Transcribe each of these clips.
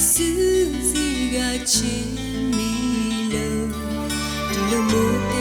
Susie got chin me low. Do you move?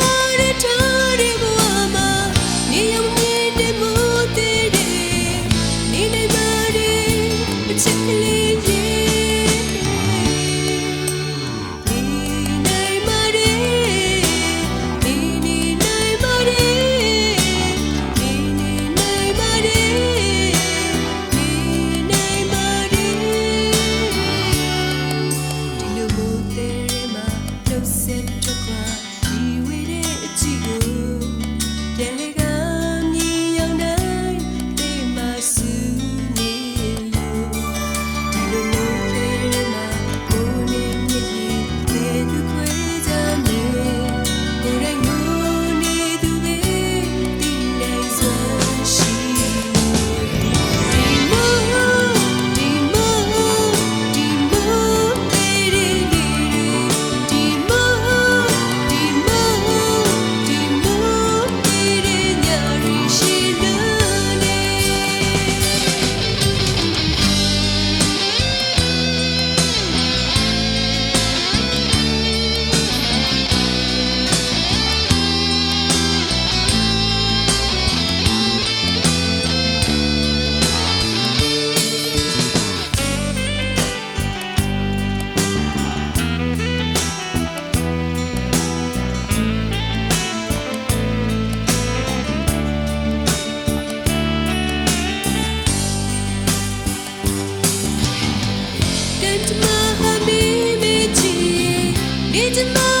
somebody didn't know